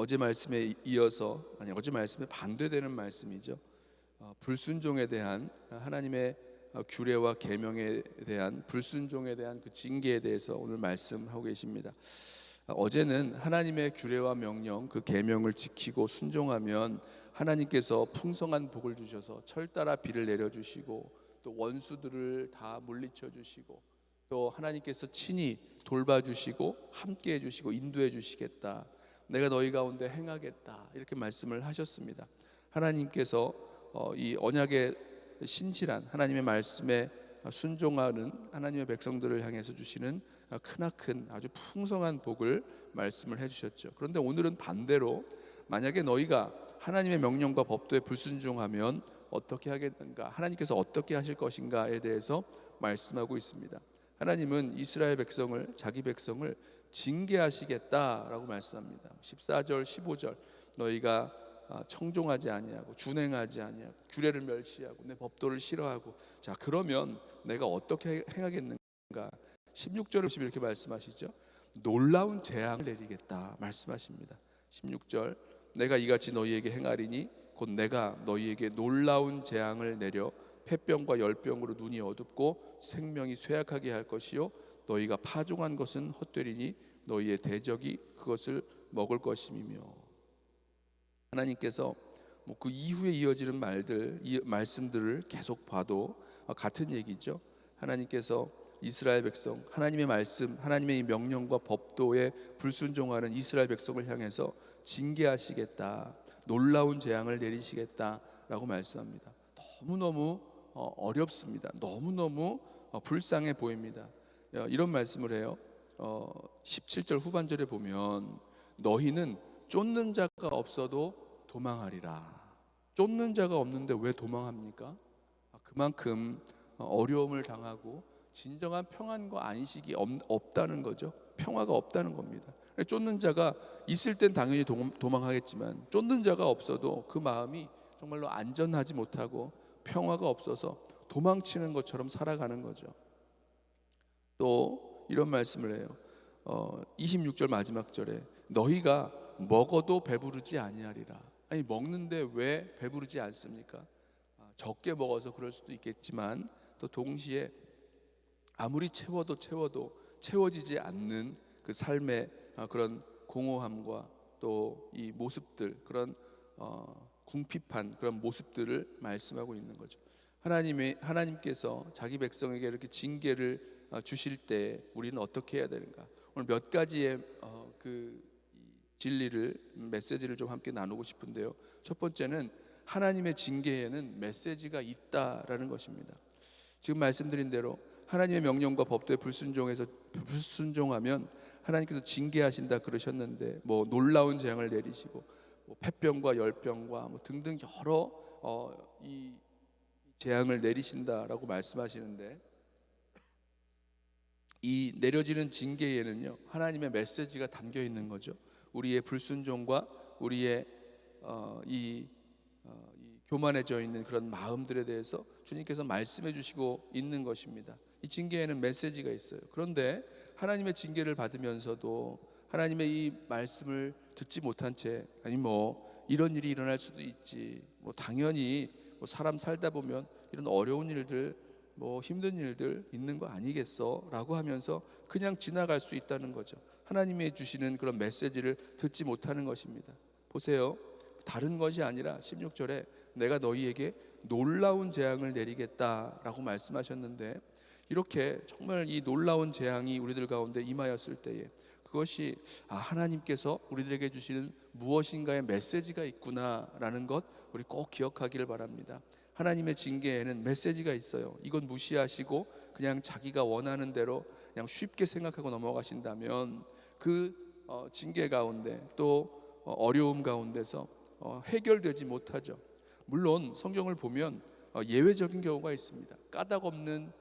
어제 말씀에 이어서 아니 어제 말씀에 반대되는 말씀이죠. 어, 불순종에 대한 하나님의 어, 규례와 계명에 대한 불순종에 대한 그 징계에 대해서 오늘 말씀하고 계십니다. 어, 어제는 하나님의 규례와 명령 그 계명을 지키고 순종하면 하나님께서 풍성한 복을 주셔서 철따라 비를 내려 주시고 또 원수들을 다 물리쳐 주시고 또 하나님께서 친히 돌봐 주시고 함께 해 주시고 인도해 주시겠다. 내가 너희 가운데 행하겠다. 이렇게 말씀을 하셨습니다. 하나님께서 어, 이 언약의 신실한 하나님의 말씀에 순종하는 하나님의 백성들을 향해서 주시는 크나큰 아주 풍성한 복을 말씀을 해주셨죠. 그런데 오늘은 반대로 만약에 너희가 하나님의 명령과 법도에 불순종하면 어떻게 하겠는가? 하나님께서 어떻게 하실 것인가에 대해서 말씀하고 있습니다. 하나님은 이스라엘 백성을 자기 백성을 징계하시겠다라고 말씀합니다. 14절, 15절. 너희가 아, 청종하지 아니하고 준행하지 아니하고 규례를 멸시하고 내 법도를 싫어하고 자 그러면 내가 어떻게 행하겠는가? 16절을 이렇게 말씀하시죠. 놀라운 재앙을 내리겠다 말씀하십니다. 16절. 내가 이같이 너희에게 행하리니 곧 내가 너희에게 놀라운 재앙을 내려 폐병과 열병으로 눈이 어둡고 생명이 쇠약하게 할 것이요 너희가 파종한 것은 헛되리니 너희의 대적이 그것을 먹을 것임이며 하나님께서 뭐 그 이후에 이어지는 말들, 이 말씀들을 계속 봐도 같은 얘기죠. 하나님께서 이스라엘 백성, 하나님의 말씀, 하나님의 이 명령과 법도에 불순종하는 이스라엘 백성을 향해서 징계하시겠다, 놀라운 재앙을 내리시겠다라고 말씀합니다. 너무 너무 어렵습니다. 너무 너무 불쌍해 보입니다. 이런 말씀을 해요. 17절 후반절에 보면 너희는 쫓는 자가 없어도 도망하리라. 쫓는 자가 없는데 왜 도망합니까? 아, 그만큼 어려움을 당하고 진정한 평안과 안식이 없 다는 거죠. 평화가 없다는 겁니다. 쫓는 자가 있을 땐 당연히 도망하겠지만 쫓는 자가 없어도 그 마음이 정말로 안전하지 못하고 평화가 없어서 도망치는 것처럼 살아가는 거죠. 또 이런 말씀을 해요. 어, 26절 마지막 절에 너희가 먹어도 배부르지 아니하리라. 아니 먹는데 왜 배부르지 않습니까? 아, 적게 먹어서 그럴 수도 있겠지만 또 동시에 아무리 채워도 채워도 채워지지 않는 그 삶의 아, 그런 공허함과 또 이 모습들 그런 어, 궁핍한 그런 모습들을 말씀하고 있는 거죠. 하나님의 하나님께서 자기 백성에게 이렇게 징계를 어, 주실 때 우리는 어떻게 해야 되는가? 오늘 몇 가지의 어, 그 진리를 메시지를 좀 함께 나누고 싶은데요. 첫 번째는 하나님의 징계에는 메시지가 있다라는 것입니다. 지금 말씀드린 대로 하나님의 명령과 법도에 불순종해서 불순종하면 하나님께서 징계하신다 그러셨는데 뭐 놀라운 재앙을 내리시고 뭐 폐병과 열병과 뭐 등등 여러 어, 이 재앙을 내리신다라고 말씀하시는데 이 내려지는 징계에는요 하나님의 메시지가 담겨 있는 거죠. 우리의 불순종과 우리의 어, 이, 어, 이 교만해져 있는 그런 마음들에 대해서 주님께서 말씀해 주시고 있는 것입니다. 이 징계에는 메시지가 있어요. 그런데 하나님의 징계를 받으면서도 하나님의 이 말씀을 듣지 못한 채 아니 뭐 이런 일이 일어날 수도 있지. 뭐 당연히 뭐 사람 살다 보면 이런 어려운 일들 뭐 힘든 일들 있는 거 아니겠어 라고 하면서 그냥 지나갈 수 있다는 거죠. 하나님이 주시는 그런 메시지를 듣지 못하는 것입니다. 보세요. 다른 것이 아니라 16절에 내가 너희에게 놀라운 재앙을 내리겠다라고 말씀하셨는데 이렇게 정말 이 놀라운 재앙이 우리들 가운데 임하였을 때에 그것이 아 하나님께서 우리들에게 주시는 무엇인가의 메시지가 있구나라는 것 우리 꼭 기억하기를 바랍니다. 하나님의 징계에는 메시지가 있어요. 이건 무시하시고 그냥 자기가 원하는 대로 그냥 쉽게 생각하고 넘어가신다면 그 어, 징계 가운데 또 어, 어려움 가운데서 어, 해결되지 못하죠. 물론 성경을 보면 예외적인 경우가 있습니다. 까닭 없는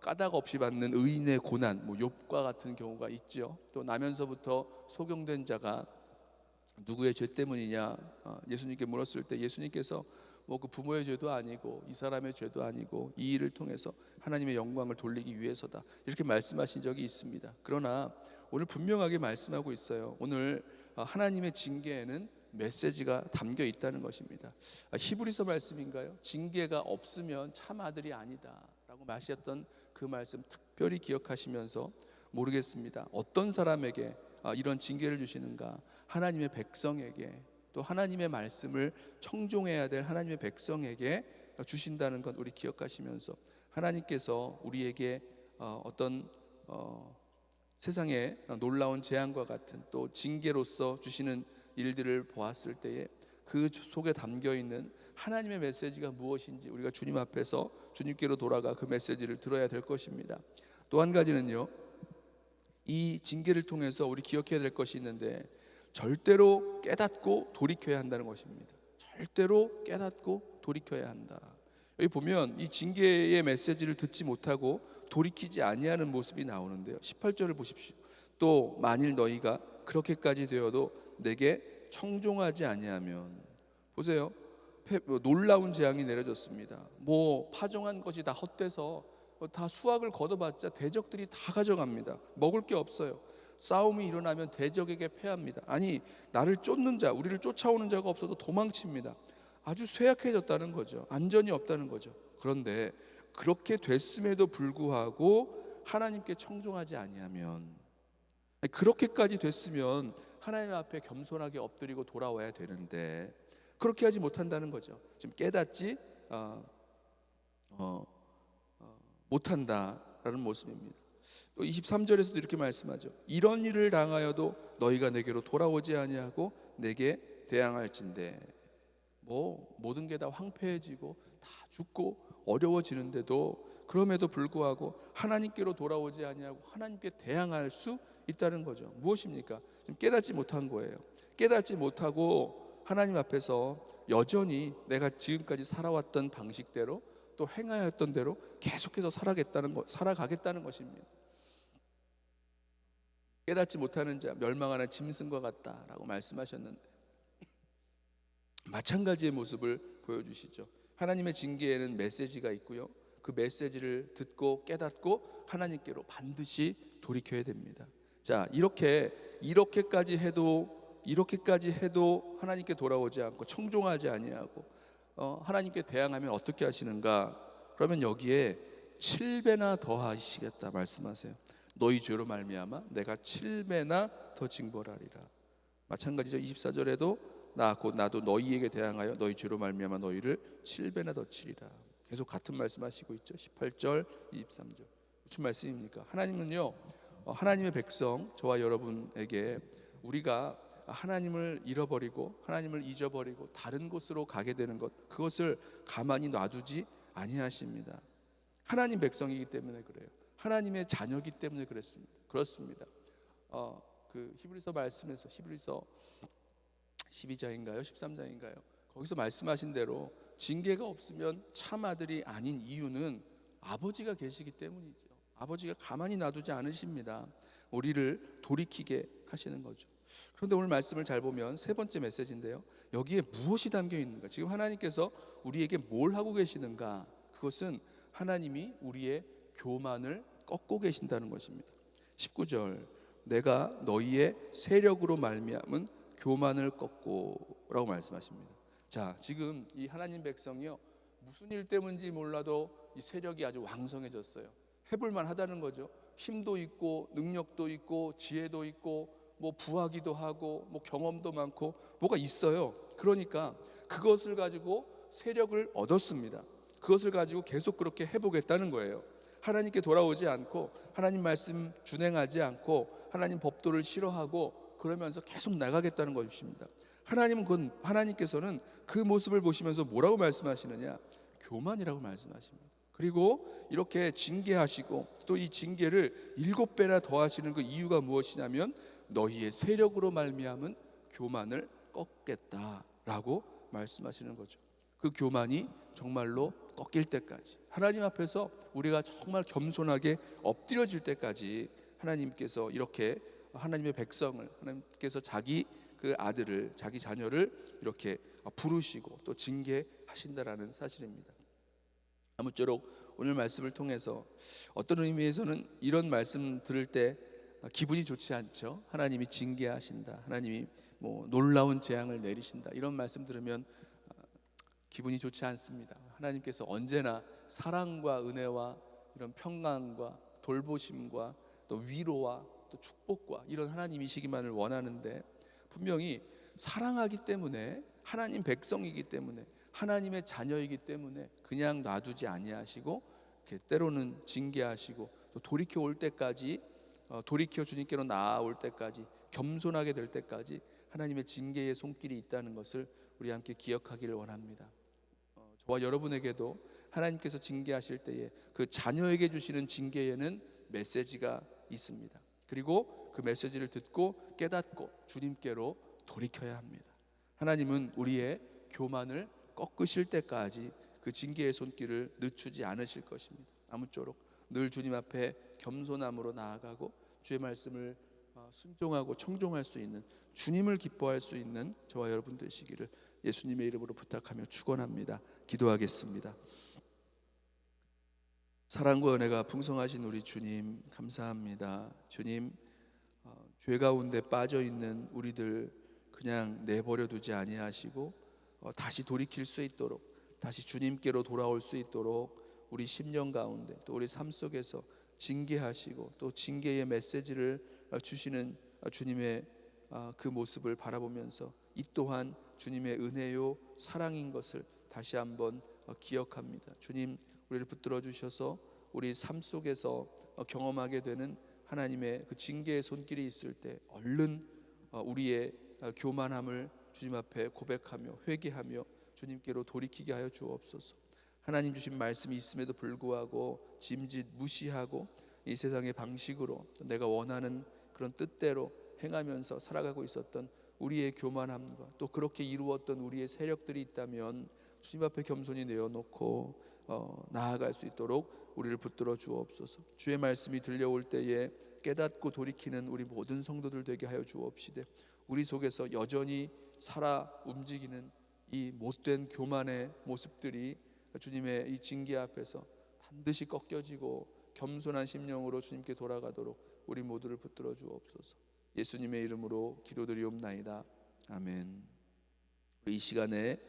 까닭 없이 받는 의인의 고난, 뭐 욥과 같은 경우가 있죠. 또 나면서부터 소경된 자가 누구의 죄 때문이냐 예수님께 물었을 때 예수님께서 뭐 그 부모의 죄도 아니고 이 사람의 죄도 아니고 이 일을 통해서 하나님의 영광을 돌리기 위해서다 이렇게 말씀하신 적이 있습니다. 그러나 오늘 분명하게 말씀하고 있어요. 오늘 어, 하나님의 징계에는 메시지가 담겨 있다는 것입니다. 아, 히브리서 말씀인가요? 징계가 없으면 참 아들이 아니다라고 마셨던 그 말씀 특별히 기억하시면서 모르겠습니다. 어떤 사람에게 아, 이런 징계를 주시는가? 하나님의 백성에게 또 하나님의 말씀을 청종해야 될 하나님의 백성에게 주신다는 것 우리 기억하시면서 하나님께서 우리에게 어, 어떤 어, 세상에 놀라운 재앙과 같은 또 징계로서 주시는 일들을 보았을 때에 그 속에 담겨 있는 하나님의 메시지가 무엇인지 우리가 주님 앞에서 주님께로 돌아가 그 메시지를 들어야 될 것입니다. 또 한 가지는요. 이 징계를 통해서 우리 기억해야 될 것이 있는데 절대로 깨닫고 돌이켜야 한다는 것입니다. 절대로 깨닫고 돌이켜야 한다. 여기 보면 이 징계의 메시지를 듣지 못하고 돌이키지 아니하는 모습이 나오는데요. 18절을 보십시오. 또 만일 너희가 그렇게까지 되어도 내게 청종하지 아니하면 보세요. 폐- 뭐 놀라운 재앙이 내려졌습니다. 뭐 파종한 것이 다 헛돼서 다 수확을 걷어봤자 대적들이 다 가져갑니다. 먹을 게 없어요. 싸움이 일어나면 대적에게 패합니다. 아니 나를 쫓는 자, 우리를 쫓아오는 자가 없어도 도망칩니다. 아주 쇠약해졌다는 거죠. 안전이 없다는 거죠. 그런데 그렇게 됐음에도 불구하고 하나님께 청종하지 아니하면 아니, 그렇게까지 됐으면 하나님 앞에 겸손하게 엎드리고 돌아와야 되는데 그렇게 하지 못한다는 거죠. 지금 깨닫지 어, 어, 어, 못한다라는 모습입니다. 또 23절에서도 이렇게 말씀하죠. 이런 일을 당하여도 너희가 내게로 돌아오지 아니하고 내게 대항할진대. 뭐 모든 게 다 황폐해지고 다 죽고 어려워지는데도 그럼에도 불구하고 하나님께로 돌아오지 아니하고 하나님께 대항할 수 있다는 거죠. 무엇입니까? 지금 깨닫지 못한 거예요. 깨닫지 못하고 하나님 앞에서 여전히 내가 지금까지 살아왔던 방식대로 또 행하였던 대로 계속해서 살아겠다는 것, 살아가겠다는 것입니다. 깨닫지 못하는 자 멸망하는 짐승과 같다라고 말씀하셨는데 마찬가지의 모습을 보여주시죠. 하나님의 징계에는 메시지가 있고요. 그 메시지를 듣고 깨닫고 하나님께로 반드시 돌이켜야 됩니다. 자 이렇게 이렇게까지 해도 이렇게까지 해도 하나님께 돌아오지 않고 청종하지 아니하고 어, 하나님께 대항하면 어떻게 하시는가? 그러면 여기에 7배나 더 하시겠다 말씀하세요. 너희 죄로 말미암아 내가 7배나 더 징벌하리라. 마찬가지죠. 24절에도 나 곧 나도 너희에게 대항하여 너희 죄로 말미암아 너희를 7배나 더 치리라. 계속 같은 말씀하시고 있죠. 18절, 23절. 무슨 말씀입니까? 하나님은요. 어, 하나님의 백성 저와 여러분에게 우리가 하나님을 잃어버리고 하나님을 잊어버리고 다른 곳으로 가게 되는 것 그것을 가만히 놔두지 아니하십니다. 하나님 백성이기 때문에 그래요. 하나님의 자녀이기 때문에 그렇습니다. 그렇습니다. 어, 그 히브리서 말씀에서 히브리서 12장인가요? 13장인가요? 거기서 말씀하신 대로 징계가 없으면 참 아들이 아닌 이유는 아버지가 계시기 때문이죠. 아버지가 가만히 놔두지 않으십니다. 우리를 돌이키게 하시는 거죠. 그런데 오늘 말씀을 잘 보면 세 번째 메시지인데요. 여기에 무엇이 담겨 있는가? 지금 하나님께서 우리에게 뭘 하고 계시는가? 그것은 하나님이 우리의 교만을 꺾고 계신다는 것입니다. 19절 내가 너희의 세력으로 말미암은 교만을 꺾고라고 말씀하십니다. 자, 지금 이 하나님 백성이요. 무슨 일 때문인지 몰라도 이 세력이 아주 왕성해졌어요. 해볼 만 하다는 거죠. 힘도 있고 능력도 있고 지혜도 있고 뭐 부하기도 하고 뭐 경험도 많고 뭐가 있어요. 그러니까 그것을 가지고 세력을 얻었습니다. 그것을 가지고 계속 그렇게 해보겠다는 거예요. 하나님께 돌아오지 않고 하나님 말씀 준행하지 않고 하나님 법도를 싫어하고 그러면서 계속 나가겠다는 것입니다. 하나님은 그 하나님께서는 그 모습을 보시면서 뭐라고 말씀하시느냐? 교만이라고 말씀하십니다. 그리고 이렇게 징계하시고 또 이 징계를 일곱 배나 더하시는 그 이유가 무엇이냐면 너희의 세력으로 말미암은 교만을 꺾겠다라고 말씀하시는 거죠. 그 교만이 정말로 꺾일 때까지 하나님 앞에서 우리가 정말 겸손하게 엎드려질 때까지 하나님께서 이렇게 하나님의 백성을 하나님께서 자기 그 아들을 자기 자녀를 이렇게 부르시고 또 징계하신다라는 사실입니다. 아무쪼록 오늘 말씀을 통해서 어떤 의미에서는 이런 말씀 들을 때 어, 기분이 좋지 않죠. 하나님이 징계하신다. 하나님이 뭐 놀라운 재앙을 내리신다. 이런 말씀 들으면 어, 기분이 좋지 않습니다. 하나님께서 언제나 사랑과 은혜와 이런 평강과 돌보심과 또 위로와 또 축복과 이런 하나님이시기만을 원하는데 분명히 사랑하기 때문에 하나님 백성이기 때문에 하나님의 자녀이기 때문에 그냥 놔두지 아니하시고 때로는 징계하시고 또 돌이켜 올 때까지 어, 돌이켜 주님께로 나아올 때까지 겸손하게 될 때까지 하나님의 징계의 손길이 있다는 것을 우리 함께 기억하기를 원합니다. 어, 저와 여러분에게도 하나님께서 징계하실 때에 그 자녀에게 주시는 징계에는 메시지가 있습니다. 그리고 그 메시지를 듣고 깨닫고 주님께로 돌이켜야 합니다. 하나님은 우리의 교만을 꺾으실 때까지 그 징계의 손길을 늦추지 않으실 것입니다. 아무쪼록 늘 주님 앞에 겸손함으로 나아가고 주의 말씀을 어, 순종하고 청종할 수 있는 주님을 기뻐할 수 있는 저와 여러분 되시기를 예수님의 이름으로 부탁하며 축원합니다. 기도하겠습니다. 사랑과 은혜가 풍성하신 우리 주님 감사합니다. 주님 어, 죄 가운데 빠져 있는 우리들 그냥 내버려 두지 아니하시고 어, 다시 돌이킬 수 있도록 다시 주님께로 돌아올 수 있도록 우리 심령 가운데 또 우리 삶 속에서 징계하시고 또 징계의 메시지를 어, 주시는 어, 주님의 아, 그 모습을 바라보면서 이 또한 주님의 은혜요 사랑인 것을 다시 한번 어, 기억합니다. 주님 우리를 붙들어 주셔서 우리 삶 속에서 어, 경험하게 되는 하나님의 그 징계의 손길이 있을 때 얼른 어, 우리의 어, 교만함을 주님 앞에 고백하며 회개하며 주님께로 돌이키게 하여 주옵소서. 하나님 주신 말씀이 있음에도 불구하고 짐짓 무시하고 이 세상의 방식으로 또 내가 원하는 그런 뜻대로 행하면서 살아가고 있었던 우리의 교만함과 또 그렇게 이루었던 우리의 세력들이 있다면 주님 앞에 겸손히 내어놓고 어, 나아갈 수 있도록 우리를 붙들어 주옵소서. 주의 말씀이 들려올 때에 깨닫고 돌이키는 우리 모든 성도들 되게 하여 주옵시되 우리 속에서 여전히 살아 움직이는 이 못된 교만의 모습들이 주님의 이 징계 앞에서 반드시 꺾여지고 겸손한 심령으로 주님께 돌아가도록 우리 모두를 붙들어 주옵소서. 예수님의 이름으로 기도드리옵나이다. 아멘. 우리 이 시간에